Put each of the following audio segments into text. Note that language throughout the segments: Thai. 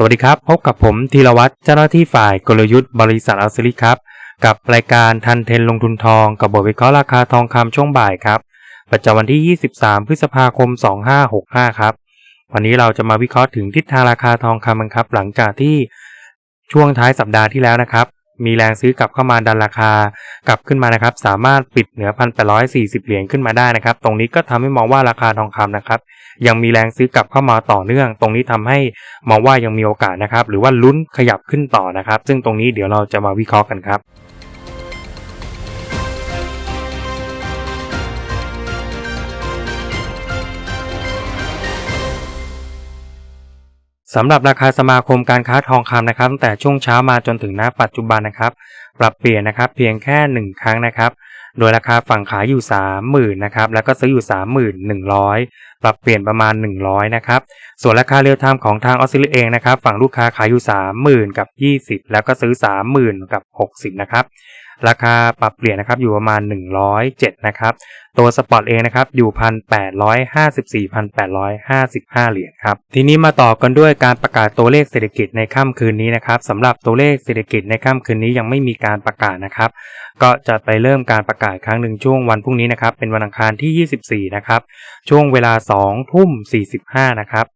สวัสดีครับ พบกับผมธีรวัตรเจ้าหน้าที่ฝ่ายกลยุทธ์บริษัทอัลซิลิครับ กับรายการทันเทนลงทุนทองกับบทวิเคราะห์ราคาทองคำช่วงบ่ายครับประจำวันที่ 23 พฤษภาคม 2565 ครับ วันนี้เราจะมาวิเคราะห์ถึงทิศทางราคาทองคำกันครับ หลังจากที่ช่วงท้ายสัปดาห์ที่แล้วนะครับ มีแรงซื้อกลับเข้ามาดันราคากลับขึ้นมานะครับ สามารถปิดเหนือพันแปดร้อยสี่สิบเหรียญขึ้นมาได้นะครับ ตรงนี้ก็ทำให้มองว่าราคาทองคำนะครับ ยังมีแรงซื้อกลับเข้ามาต่อเนื่อง ตรงนี้ทำให้มองว่ายังมีโอกาสนะครับ หรือว่าลุ้นขยับขึ้นต่อนะครับ ซึ่งตรงนี้เดี๋ยวเราจะมาวิเคราะห์กันครับ สำหรับราคาสมาคมการค้าทองคำนะครับตั้งแต่ช่วงเช้ามาจนถึงณปัจจุบันนะครับ ปรับเปลี่ยนนะครับเพียงแค่ 1 ครั้งนะครับ โดยราคาฝั่งขายอยู่ 30,000นะครับแล้วก็ซื้ออยู่ 31,100 ปรับเปลี่ยนประมาณ 100นะครับส่วนราคาเรียลไทม์ของทางออสเตรเลียเองนะครับฝั่งลูกค้าขายอยู่ 30,000 กับ 20 แล้วก็ซื้อ 30,000 กับ 60นะครับ ราคาปรับเปลี่ยนนะครับอยู่ประมาณ 107 นะครับ ตัวสปอร์ตเองนะครับอยู่ 1,854 1,855 เหรียญครับ ทีนี้มาต่อกันด้วยการประกาศตัวเลขเศรษฐกิจในค่ำคืนนี้นะครับสำหรับตัวเลขเศรษฐกิจในค่ำคืนนี้ยังไม่มีการประกาศนะครับ ก็จะไปเริ่มการประกาศครั้งหนึ่งช่วงวันพรุ่งนี้นะครับ เป็นวันอังคารที่ 24 นะครับ ช่วงเวลา 2 ทุ่ม 45 นะครับ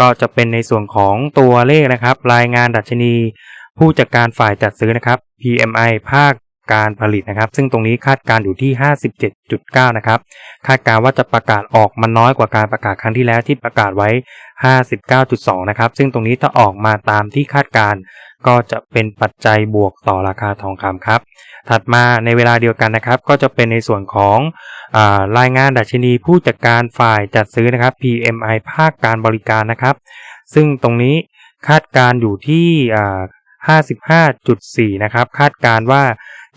ก็จะเป็นในส่วนของตัวเลขนะครับ รายงานดัชนีผู้จัดการฝ่ายจัดซื้อนะครับ PMI ภาค การผลิตนะครับ ซึ่งตรงนี้คาดการอยู่ที่ 57.9 นะครับ คาดการว่าจะประกาศออกมาน้อยกว่าการประกาศครั้งที่แล้วที่ประกาศไว้ 59.2 นะครับ ซึ่งตรงนี้ถ้าออกมาตามที่คาดการก็จะเป็นปัจจัยบวกต่อราคาทองคำครับ ถัดมาในเวลาเดียวกันนะครับ ก็จะเป็นในส่วนของอรายงานดัชนีผู้จัดการฝ่ายจัดซื้อนะครับ PMI ภาคการบริการนะครับ ซึ่งตรงนี้คาดการอยู่ที่55.4 นะครับ คาดการว่า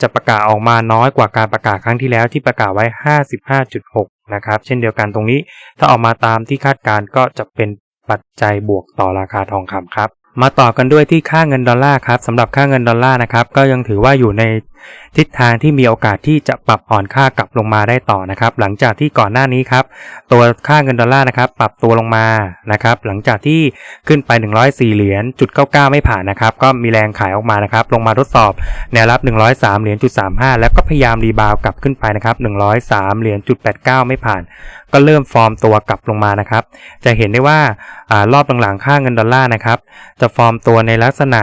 จะประกาศออกมาน้อยกว่าการประกาศครั้งที่แล้วที่ประกาศไว้ 55.6 นะครับ เช่นเดียวกันตรงนี้ ถ้าออกมาตามที่คาดการก็จะเป็นปัจจัยบวกต่อราคาทองคำครับ มาต่อกันด้วยที่ค่าเงินดอลลาร์ครับสำหรับค่าเงินดอลลาร์นะครับก็ยังถือว่าอยู่ในทิศทางที่มีโอกาสที่จะปรับอ่อนค่ากลับลงมาได้ต่อนะครับ หลังจากที่ก่อนหน้านี้ครับ ตัวค่าเงินดอลลาร์นะครับ ปรับตัวลงมานะครับ หลังจากที่ขึ้นไป 104 เหรียญจุด99 ไม่ผ่านนะครับ ก็มีแรงขายออกมานะครับ ลงมาทดสอบแนวรับ 103 เหรียญจุด35 แล้วก็พยายามรีบาวกลับขึ้นไปนะครับ 103 เหรียญจุด89 ไม่ผ่าน ก็เริ่มฟอร์มตัวกลับลงมานะครับ จะเห็นได้ว่าอารอบหลังๆค่าเงินดอลลาร์นะครับ จะฟอร์มตัวในลักษณะ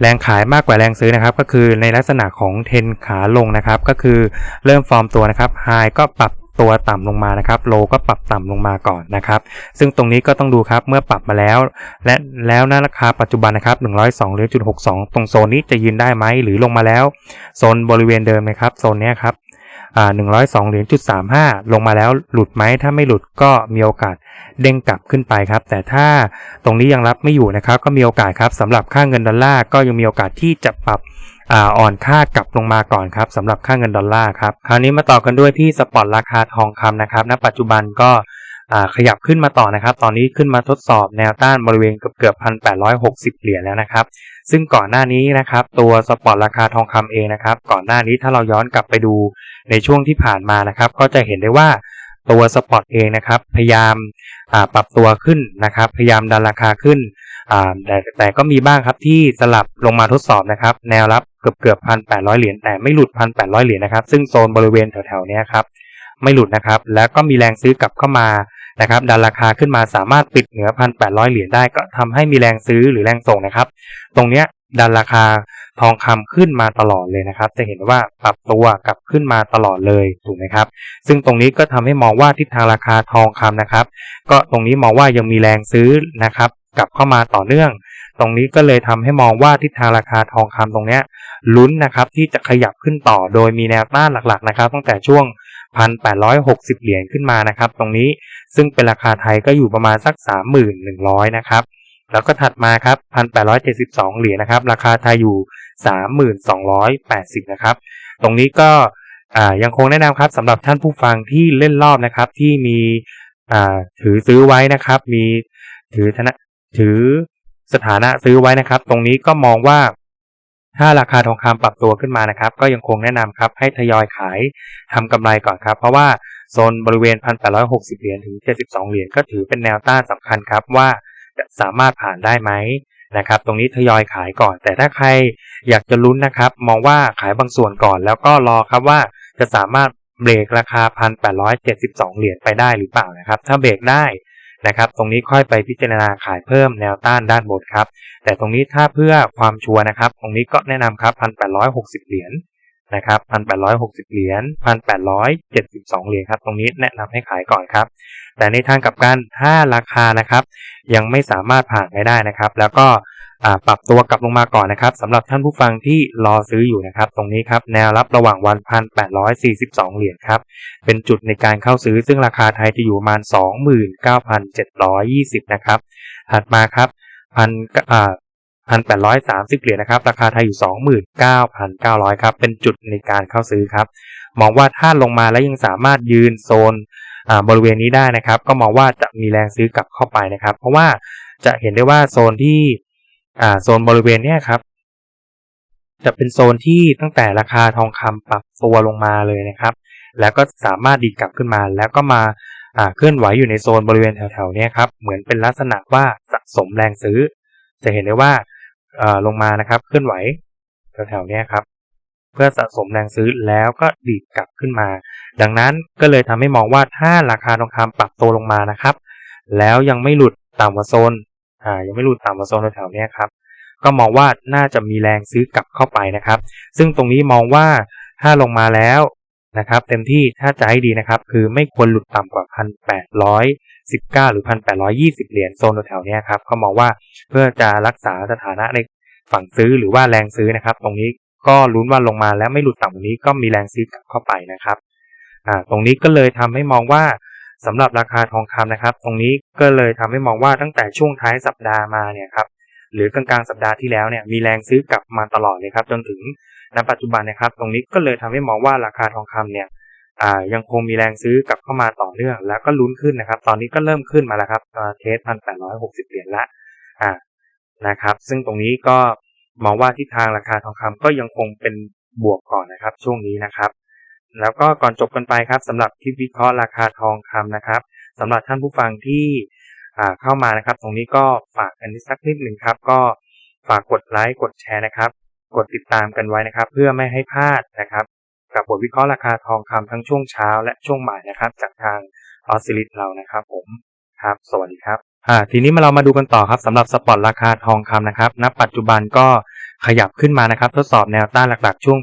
แรงขายมากกว่าแรงซื้อนะครับ ก็คือในลักษณะของเทนขาลงนะครับ ก็คือเริ่มฟอร์มตัวนะครับไฮก็ปรับตัวต่ำลงมานะครับโลก็ปรับต่ำลงมาก่อนนะครับ ซึ่งตรงนี้ก็ต้องดูครับเมื่อปรับมาแล้ว และแล้วนะราคาปัจจุบันนะครับ102หรียญจุด62 ตรงโซนนี้จะยืนได้ไหมหรือลงมาแล้วโซนบริเวณเดิมนะครับโซนนี้ครับ อ่า102เหรียญจุด35ลงมาแล้วหลุดไหมถ้าไม่หลุดก็มีโอกาสเด้งกลับขึ้นไปครับ แต่ถ้าตรงนี้ยังรับไม่อยู่นะครับ ก็มีโอกาสครับสำหรับค่าเงินดอลลาร์ก็ยังมีโอกาสที่จะปรับอ่อนค่ากลับลงมาก่อนครับสำหรับค่าเงินดอลลาร์ครับคราวนี้มาต่อกันด้วยที่สปอตราคาทองคำนะครับณปัจจุบันก็ขยับขึ้นมาต่อนะครับ ตอนนี้ขึ้นมาทดสอบแนวต้านบริเวณเกือบเกือบพันแปดร้อยหกสิบเหรียญแล้วนะครับ ซึ่งก่อนหน้านี้นะครับตัวสปอตราคาทองคำเองนะครับก่อนหน้านี้ถ้าเราย้อนกลับไปดูในช่วงที่ผ่านมานะครับก็จะเห็นได้ว่าตัวสปอตเองนะครับพยายามปรับตัวขึ้นนะครับพยายามดันราคาขึ้นแต่แต่ก็มีบ้างครับที่สลับลงมาทดสอบนะครับแนวรับเกือบเกือบพันแปดร้อยเหรียญแต่ไม่หลุดพันแปดร้อยเหรียญนะครับซึ่งโซนบริเวณแถวๆนี้ครับไม่หลุดนะครับแล้วก็มีแรงซื้อกลับเข้ามา นะครับดันราคาขึ้นมาสามารถปิดเหนือพันแปดร้อยเหรียญได้ก็ทำให้มีแรงซื้อหรือแรงส่งนะครับ ตรงเนี้ยดันราคาทองคำขึ้นมาตลอดเลยนะครับ จะเห็นว่าปรับตัวกลับขึ้นมาตลอดเลยถูกไหมครับ ซึ่งตรงนี้ก็ทำให้มองว่าทิศทางราคาทองคำนะครับ ก็ตรงนี้มองว่ายังมีแรงซื้อนะครับ กลับเข้ามาต่อเนื่อง ตรงนี้ก็เลยทำให้มองว่าทิศทางราคาทองคำตรงเนี้ยลุ้นนะครับที่จะขยับขึ้นต่อโดยมีแนวต้านหลักๆนะครับ ตั้งแต่ช่วง 1,860 เหรียญขึ้นมานะครับ ตรงนี้ซึ่งเป็นราคาไทยก็อยู่ประมาณสัก 3,100 นะครับ แล้วก็ถัดมาครับ 1,872 เหรียญนะครับ ราคาไทยอยู่ 3,280 นะครับ ตรงนี้ก็ยังคงแนะนำครับสำหรับท่านผู้ฟังที่เล่นรอบนะครับ ที่มีถือซื้อไว้นะครับ มีถือธนะถือสถานะซื้อไว้นะครับ ตรงนี้ก็มองว่า ถ้าราคาทองคำปรับตัวขึ้นมานะครับ ก็ยังคงแนะนำครับให้ทยอยขายทำกำไรก่อนครับ เพราะว่าโซนบริเวณ 1,860 เหรียญถึง 72 เหรียญก็ถือเป็นแนวต้านสำคัญครับว่าจะสามารถผ่านได้ไหมนะครับ ตรงนี้ทยอยขายก่อน แต่ถ้าใครอยากจะลุ้นนะครับ มองว่าขายบางส่วนก่อน แล้วก็รอครับว่าจะสามารถเบรกราคา 1,872 เหรียญไปได้หรือเปล่านะครับ ถ้าเบรกได้ นะครับ ตรงนี้ค่อยไปพิจารณาขายเพิ่มแนวต้านด้านบนครับ แต่ตรงนี้ถ้าเพื่อความชัวร์นะครับ ตรงนี้ก็แนะนำครับ 1,860 เหรียญนะครับ 1,860 เหรียญ 1,872 เหรียญครับ ตรงนี้แนะนำให้ขายก่อนครับ แต่ในทางกลับกันถ้าราคานะครับ ยังไม่สามารถผ่านไปได้นะครับ แล้วก็ ปรับตัวกลับลงมาก่อนนะครับสำหรับท่านผู้ฟังที่รอซื้ออยู่นะครับ ตรงนี้ครับแนวรับระหว่างวัน1,842เหรียญครับ เป็นจุดในการเข้าซื้อซึ่งราคาไทยจะอยู่ประมาณ29,720นเก้าพันเจ็ดร้อยยี่สิบนะครับ ถัดมาครับพันอ่า1,830เหรียญนะครับ ราคาไทยอยู่29,900ครับ เป็นจุดในการเข้าซื้อครับ มองว่าถ้าลงมาแล้วยังสามารถยืนโซนบริเวณนี้ได้นะครับ ก็มองว่าจะมีแรงซื้อกลับเข้าไปนะครับ เพราะว่าจะเห็นได้ว่าโซนที่ โซนบริเวณนี้ครับ จะเป็นโซนที่ตั้งแต่ราคาทองคำปรับตัวลงมาเลยนะครับ แล้วก็สามารถดีดกลับขึ้นมา แล้วก็มาเคลื่อนไหวอยู่ในโซนบริเวณแถวๆนี้ครับเหมือนเป็นลักษณะว่าสะสมแรงซื้อ จะเห็นได้ว่าลงมานะครับ เคลื่อนไหวแถวๆนี้ครับเพื่อสะสมแรงซื้อแล้วก็ดีดกลับขึ้นมา ดังนั้นก็เลยทำให้มองว่าถ้าราคาทองคำปรับตัวลงมานะครับ แล้วยังไม่หลุดต่ำกว่าโซน อ่ายังไม่หลุดต่ำกว่าโซนแถวๆนี้ครับก็มองว่าน่าจะมีแรงซื้อกลับเข้าไปนะครับ ซึ่งตรงนี้มองว่าถ้าลงมาแล้วนะครับ เต็มที่ถ้าจะให้ดีนะครับ คือไม่ควรหลุดต่ำกว่าพันแปดร้อยสิบเก้าหรือพันแปดร้อยี่สิบเหรียญโซนแถวๆนี้ครับเขามองว่าเพื่อจะรักษาสถานะในฝั่งซื้อหรือว่าแรงซื้อนะครับ ตรงนี้ก็ลุ้นว่าลงมาแล้วไม่หลุดต่ำกว่านี้ก็มีแรงซื้อกลับเข้าไปนะครับอ่าตรงนี้ก็เลยทำให้มองว่า สำหรับราคาทองคำนะครับ ตรงนี้ก็เลยทำให้มองว่าตั้งแต่ช่วงท้ายสัปดาห์มาเนี่ยครับหรือกลางๆสัปดาห์ที่แล้วเนี่ยมีแรงซื้อกลับมาตลอดเลยครับจนถึงณปัจจุบันนะครับ ตรงนี้ก็เลยทำให้มองว่าราคาทองคำเนี่ยยังคงมีแรงซื้อกลับเข้ามาต่อเนื่อง แล้วก็ลุ้นขึ้นนะครับ ตอนนี้ก็เริ่มขึ้นมาแล้วครับเทสพันแปดร้อยหกสิบเหรียญละอ่านะครับ ซึ่งตรงนี้ก็มองว่าทิศทางราคาทองคำก็ยังคงเป็นบวกก่อนนะครับ ช่วงนี้นะครับ แล้วก็ก่อนจบกันไปครับสำหรับที่วิเคราะห์ราคาทองคำนะครับสำหรับท่านผู้ฟังที่เข้ามานะครับ ตรงนี้ก็ฝากกันสักนิดหนึ่งครับ ก็ฝากกดไลค์กดแชร์นะครับ กดติดตามกันไว้นะครับ เพื่อไม่ให้พลาดนะครับ กับบทวิเคราะห์ราคาทองคำทั้งช่วงเช้าและช่วงบ่ายนะครับ จากทางออสซิลิตเรานะครับ ผมครับ สวัสดีครับอ่าทีนี้มาเรามาดูกันต่อครับสำหรับสปอตราคาทองคำนะครับณปัจจุบันก็ ขยับขึ้นมานะครับทดสอบแนวต้านหลักๆ ช่วง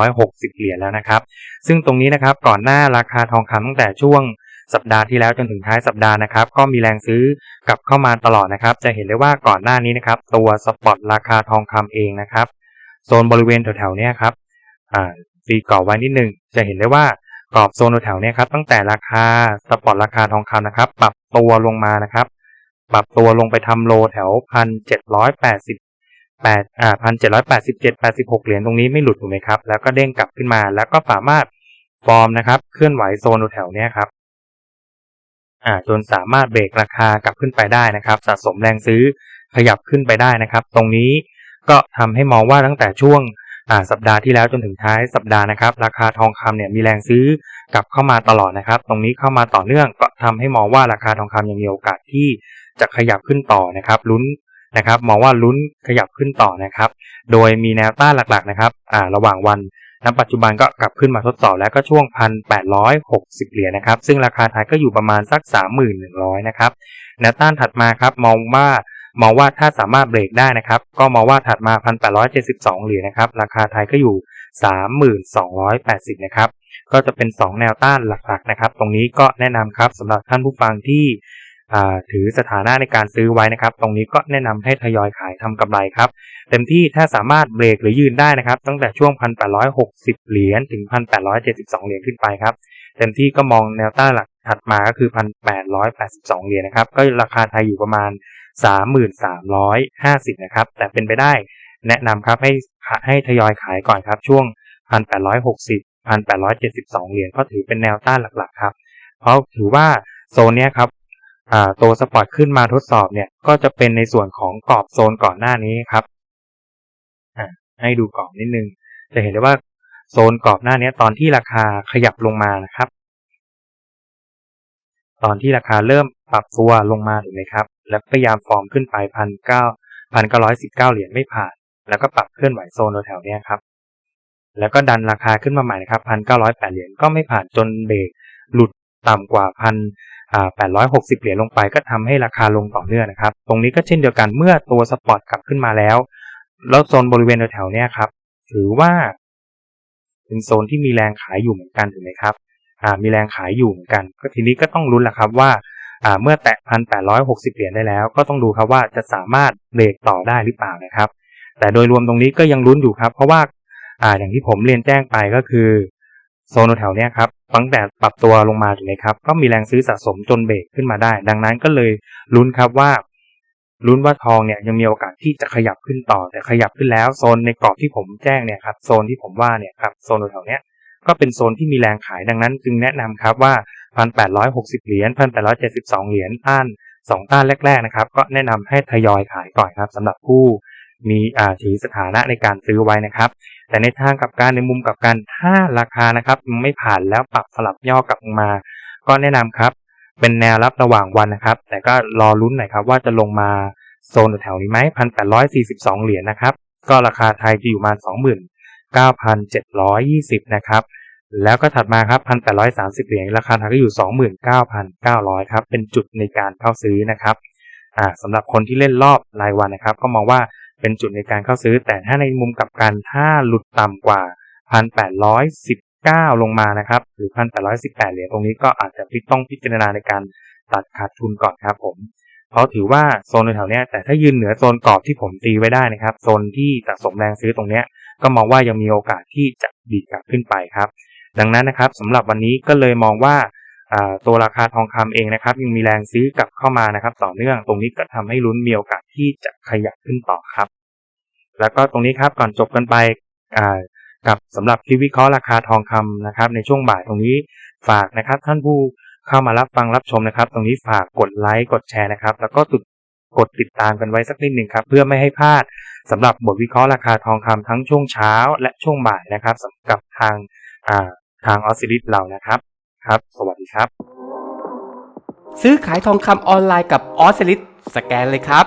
1,860 เหรียญแล้วนะครับ ซึ่งตรงนี้นะครับก่อนหน้าราคาทองคำตั้งแต่ช่วงสัปดาห์ที่แล้วจนถึงท้ายสัปดาห์นะครับ ก็มีแรงซื้อกลับเข้ามาตลอดนะครับ จะเห็นได้ว่าก่อนหน้านี้นะครับ ตัวสปอตราคาทองคำเองนะครับโซนบริเวณแถวๆนี้ครับอ่าฟีกรอบไว้นิดนึงจะเห็นได้ว่ากรอบโซนแถวๆนี้ครับตั้งแต่ราคาสปอตราคาทองคำนะครับ ปรับตัวลงมานะครับ ปรับตัวลงไปทำโลแถวพันเจ็ดร้อยแปดสิบ แปดอ่าพันเจ็ดร้อยแปดสิบเหรียญตรงนี้ไม่หลุดถูกไหมครับ แล้วก็เด้งกลับขึ้นมา แล้วก็สามารถฟอร์มนะครับเคลื่อนไหวโซนแถวเนี้ยครับอ่าจนสามารถเบรกราคากลับขึ้นไปได้นะครับ สะสมแรงซื้อขยับขึ้นไปได้นะครับ ตรงนี้ก็ทำให้มองว่าตั้งแต่ช่วงอ่าสัปดาห์ที่แล้วจนถึงท้ายสัปดาห์นะครับ ราคาทองคำเนี่ยมีแรงซื้อกลับเข้ามาตลอดนะครับ ตรงนี้เข้ามาต่อเนื่องก็ทำให้มองว่าราคาทองคำยังมีโอกาสที่จะขยับขึ้นต่อนะครับลุ้น นะครับมองว่าลุ้นขยับขึ้นต่อนะครับ โดยมีแนวต้านหลักๆนะครับอ่าระหว่างวันณปัจจุบันก็กลับขึ้นมาทดสอบแล้วก็ช่วง 1,860 เหรียญนะครับ ซึ่งราคาไทยก็อยู่ประมาณสัก 3,100 นะครับแนวต้านถัดมาครับ มองว่ามองว่าถ้าสามารถเบรกได้นะครับ ก็มองว่าถัดมา 1,872 เหรียญนะครับ ราคาไทยก็อยู่ 3,280 นะครับ ก็จะเป็น 2 แนวต้านหลักๆนะครับ ตรงนี้ก็แนะนำครับสำหรับท่านผู้ฟังที่ ถือสถานะในการซื้อไว้นะครับ ตรงนี้ก็แนะนำให้ทยอยขายทำกำไรครับ เต็มที่ถ้าสามารถเบรกหรือยืนได้นะครับ ตั้งแต่ช่วง 1,860 เหรียญถึง 1,872 เหรียญขึ้นไปครับ เต็มที่ก็มองแนวต้านหลักถัดมาก็คือ 1,882 เหรียญนะครับ ก็ราคาไทยอยู่ประมาณ 3,350 นะครับ แต่เป็นไปได้แนะนำครับให้ให้ทยอยขายก่อนครับช่วง 1,860 1,872 เหรียญก็ถือเป็นแนวต้านหลักๆครับ เพราะถือว่าโซนนี้ครับ ตัวสปอร์ตขึ้นมาทดสอบเนี่ย ก็จะเป็นในส่วนของกรอบโซนก่อนหน้านี้ครับให้ดูกรอบนิดนึง จะเห็นได้ว่าโซนกรอบหน้านี้ตอนที่ราคาขยับลงมานะครับ ตอนที่ราคาเริ่มปรับตัวลงมาถูกไหมครับ แล้วพยายามฟอร์มขึ้นไปพันเก้าพันเก้าร้อยสิบเก้าเหรียญไม่ผ่าน แล้วก็ปรับเคลื่อนไหวโซนแถวๆนี้ครับ แล้วก็ดันราคาขึ้นมาใหม่นะครับพันเก้าร้อยแปดเหรียญก็ไม่ผ่านจนเบรกหลุดต่ำกว่าพัน อ่าแปดร้อยหกสิบเหรียญลงไปก็ทำให้ราคาลงต่อเนื่องนะครับ ตรงนี้ก็เช่นเดียวกันเมื่อตัวสปอร์ตกลับขึ้นมาแล้ว แล้วโซนบริเวณแถวๆนี้ครับ ถือว่า เป็นโซนที่มีแรงขายอยู่เหมือนกันถูกไหมครับ มีแรงขายอยู่เหมือนกัน ก็ทีนี้ก็ต้องลุ้นแหละครับว่าเมื่อแตะพันแปดร้อยหกสิบเหรียญได้แล้ว ก็ต้องดูครับว่าจะสามารถเบรกต่อได้หรือเปล่านะครับ แต่โดยรวมตรงนี้ก็ยังลุ้นอยู่ครับ เพราะว่าอ่าอย่างที่ผมเรียนแจ้งไปก็คือ โซนแถวเนี้ยครับตั้งแต่ปรับตัวลงมาถูกไหมครับ ก็มีแรงซื้อสะสมจนเบรกขึ้นมาได้ ดังนั้นก็เลยลุ้นครับว่าลุ้นว่าทองเนี่ยยังมีโอกาสที่จะขยับขึ้นต่อ แต่ขยับขึ้นแล้วโซนในกรอบที่ผมแจ้งเนี่ยครับโซนที่ผมว่าเนี่ยครับโซนแถวเนี้ยก็เป็นโซนที่มีแรงขายดังนั้น จึงแนะนำครับว่า 1,860 เหรียญ 1,872 เหรียญต้าน 2 ต้านแรกๆนะครับ ก็แนะนำให้ทยอยขายก่อนครับสำหรับผู้มีอ่าถือสถานะในการซื้อไว้นะครับ แต่ในทางกลับการในมุมกลับกันถ้าราคานะครับไม่ผ่านแล้วปรับสลับย่อกลับมา ก็แนะนำครับ เป็นแนวรับระหว่างวันนะครับ แต่ก็รอลุ้นหน่อยครับว่าจะลงมาโซนแถวนี้ไหม1,842เหรียญนะครับ ก็ราคาไทยจะอยู่ประมาณ29,720นะครับแล้วก็ถัดมาครับ1,830เหรียญราคาไทยก็อยู่29,900ครับเป็นจุดในการเข้าซื้อนะครับอ่าสำหรับคนที่เล่นรอบรายวันนะครับ ก็มองว่า เป็นจุดในการเข้าซื้อ แต่ถ้าในมุมกับกันถ้าหลุดต่ำกว่า 1,819 ลงมานะครับ หรือ 1,818 เหรียญตรงนี้ก็อาจจะต้องพิจารณาในการตัดขาดทุนก่อนครับผมเพราะถือว่าโซนแถวเนี้ยแต่ถ้ายืนเหนือโซนกรอบที่ผมตีไว้ได้นะครับ โซนที่สะสมแรงซื้อตรงเนี้ยก็มองว่ายังมีโอกาสที่จะดีดกลับขึ้นไปครับ ดังนั้นนะครับสำหรับวันนี้ก็เลยมองว่า ตัวราคาทองคำเองนะครับ ยังมีแรงซื้อกลับเข้ามานะครับ ต่อเนื่องตรงนี้ก็ทำให้ลุ้นมีโอกาสที่จะขยับขึ้นต่อครับ แล้วก็ตรงนี้ครับก่อนจบกันไปกับสำหรับคลิปวิเคราะห์ราคาทองคำนะครับ ในช่วงบ่ายตรงนี้ฝากนะครับ ท่านผู้เข้ามารับฟังรับชมนะครับ ตรงนี้ฝากกดไลค์กดแชร์นะครับ แล้วก็ตุดกดติดตามกันไว้สักนิดหนึ่งครับ เพื่อไม่ให้พลาดสำหรับบทวิเคราะห์ราคาทองคำทั้งช่วงเช้าและช่วงบ่ายนะครับสำหรับทางทางออสซิลิสเรานะครับ ครับ สวัสดีครับ ซื้อขายทองคำออนไลน์กับออสลิสสแกนเลยครับ